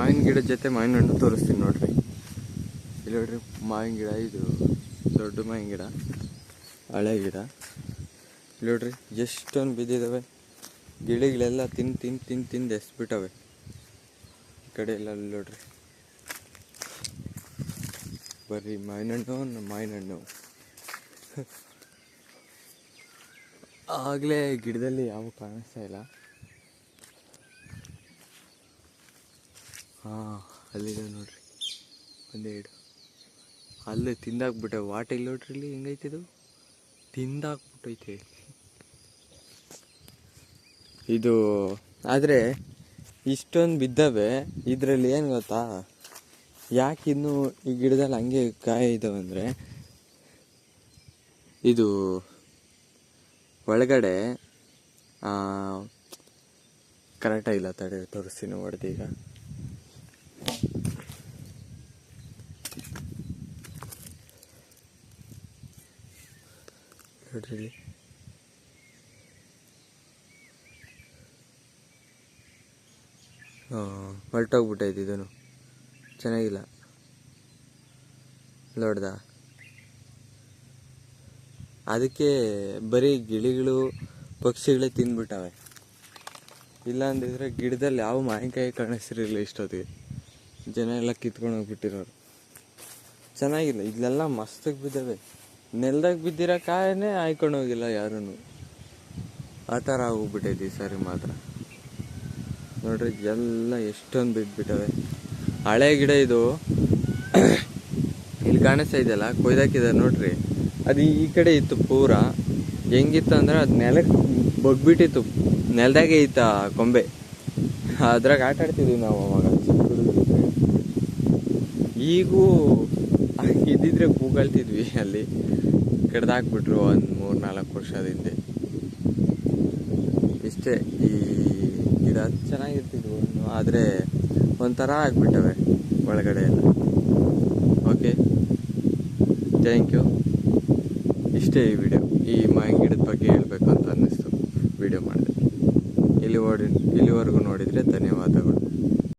ಮಾವಿನ ಗಿಡ ಜೊತೆ ಮಾವಿನ ಹಣ್ಣು ತೋರಿಸ್ತೀನಿ ನೋಡ್ರಿ. ಇಲ್ಲಿ ನೋಡ್ರಿ ಮಾವಿನ ಗಿಡ, ಇದು ದೊಡ್ಡ ಮಾವಿನ ಗಿಡ, ಹಳೆ ಗಿಡ. ಇಲ್ಲಿ ನೋಡ್ರಿ ಎಷ್ಟೊಂದು ಬಿದ್ದಿದ್ದಾವೆ ಗಿಳಿಗಳೆಲ್ಲ ತಿಂದು ತಿಂದು ತಿಂದು ತಿಂದು ಎಸ್ಬಿಟ್ಟವೆ. ಈ ಕಡೆ ಎಲ್ಲ ಅಲ್ಲಿ ನೋಡ್ರಿ. ಬರ್ರಿ, ಮಾವಿನ ಹಣ್ಣು ಮಾವಿನ ಹಣ್ಣು. ಆಗಲೇ ಗಿಡದಲ್ಲಿ ಯಾವ ಕಾಣಿಸ್ತಾ ಇಲ್ಲ. ಹಾಂ, ಅಲ್ಲಿದೆ ನೋಡ್ರಿ. ಒಂದೆರಡು ಅಲ್ಲೇ ತಿಂದಾಕ್ಬಿಟ್ಟೆ ವಾಟ ಇಲ್ಲಿ ನೋಡ್ರಿ ಇಲ್ಲಿ ಹೆಂಗೈತಿದು ತಿಂದಾಕ್ಬಿಟ್ಟೈತೆ. ಇದು, ಆದರೆ ಇಷ್ಟೊಂದು ಬಿದ್ದವೆ, ಇದರಲ್ಲಿ ಏನು ಗೊತ್ತಾ? ಯಾಕೆ ಇನ್ನೂ ಈ ಗಿಡದಲ್ಲಿ ಹಂಗೆ ಕಾಯಿ ಇದಾವೆ ಅಂದರೆ, ಇದು ಒಳಗಡೆ ಕರೆಕ್ಟಾಗಿಲ್ಲ ತಡೆ, ತೋರಿಸ್ತೀನಿ ಹೊಡೆದೀಗ ನೋಡ್ರಿ. ಹಾಂ ಇದನ್ನು. ಚೆನ್ನಾಗಿಲ್ಲ. ನೋಡ್ದ ಅದಕ್ಕೆ ಬರೀ ಗಿಳಿಗಳು, ಪಕ್ಷಿಗಳೇ ತಿಂದ್ಬಿಟ್ಟವೆ ಇಲ್ಲ ಅಂದಿದ್ರೆ ಗಿಡದಲ್ಲಿ ಯಾವ ಮಾವಿನಕಾಯಿ ಕಾಣಿಸ್ತಿರಲಿಲ್ಲ ಇಷ್ಟೊತ್ತಿಗೆ. ಜನ ಎಲ್ಲ ಕಿತ್ಕೊಂಡು ಹೋಗ್ಬಿಟ್ಟಿರೋರು ಚೆನ್ನಾಗಿಲ್ಲ, ಇಲ್ಲೆಲ್ಲ ಮಸ್ತಾಗಿ ಬಿದ್ದಾವೆ. ನೆಲ್ದಾಗ ಬಿದ್ದಿರೋ ಕಾಯನೇ ಆಯ್ಕೊಂಡು ಹೋಗಿಲ್ಲ ಯಾರೂ ಆ ಥರ ಆಗೋಗ್ಬಿಟ್ಟೈತಿ ಈ ಸಾರಿ ಮಾತ್ರ. ನೋಡ್ರಿ ಎಲ್ಲ ಎಷ್ಟೊಂದು ಬಿದ್ದುಬಿಟ್ಟವೆ ಹಳೆ ಗಿಡ ಇದು. ಇಲ್ಲಿ ಕಾಣಿಸ್ತಾ ಇದೆಯಲ್ಲ ಕೊಯ್ದಾಕಿದ್ದಾರೆ ನೋಡ್ರಿ. ಅದು ಈ ಕಡೆ ಇತ್ತು ಪೂರ. ಹೆಂಗಿತ್ತು ಅಂದ್ರೆ ಅದು ನೆಲಕ್ಕೆ ಬಗ್ಬಿಟ್ಟಿತ್ತು. ನೆಲದಾಗೆ ಇತ್ತು ಕೊಂಬೆ. ಅದ್ರಾಗ ಆಟ ಆಡ್ತಿದ್ವಿ ನಾವು ಅವಾಗ. ಈಗೂ ಇದ್ದಿದ್ರೆ ಕೂಗಲ್ತಿದ್ವಿ ಅಲ್ಲಿ. ಕಡ್ದಾಕ್ಬಿಟ್ರು ಒಂದು ಮೂರು ನಾಲ್ಕು ವರ್ಷದ ಹಿಂದೆ. ಇಷ್ಟೇ, ಈ ಗಿಡ ಚೆನ್ನಾಗಿರ್ತಿದ್ವು ಆದರೆ ಒಂಥರ ಆಗಿಬಿಟ್ಟವೆ ಒಳಗಡೆ ಎಲ್ಲ. ಓಕೆ ಥ್ಯಾಂಕ್ ಯು ಇಷ್ಟೇ ಈ ವಿಡಿಯೋ ಈ ಮಾವಿನ ಗಿಡದ ಬಗ್ಗೆ ಹೇಳಬೇಕು ಅಂತ ಅನ್ನಿಸ್ತು. ವಿಡಿಯೋ ಮಾಡಿದೆ. ಇಲ್ಲಿ ಓಡಿ ಇಲ್ಲಿವರೆಗೂ ನೋಡಿದರೆ ಧನ್ಯವಾದಗಳು.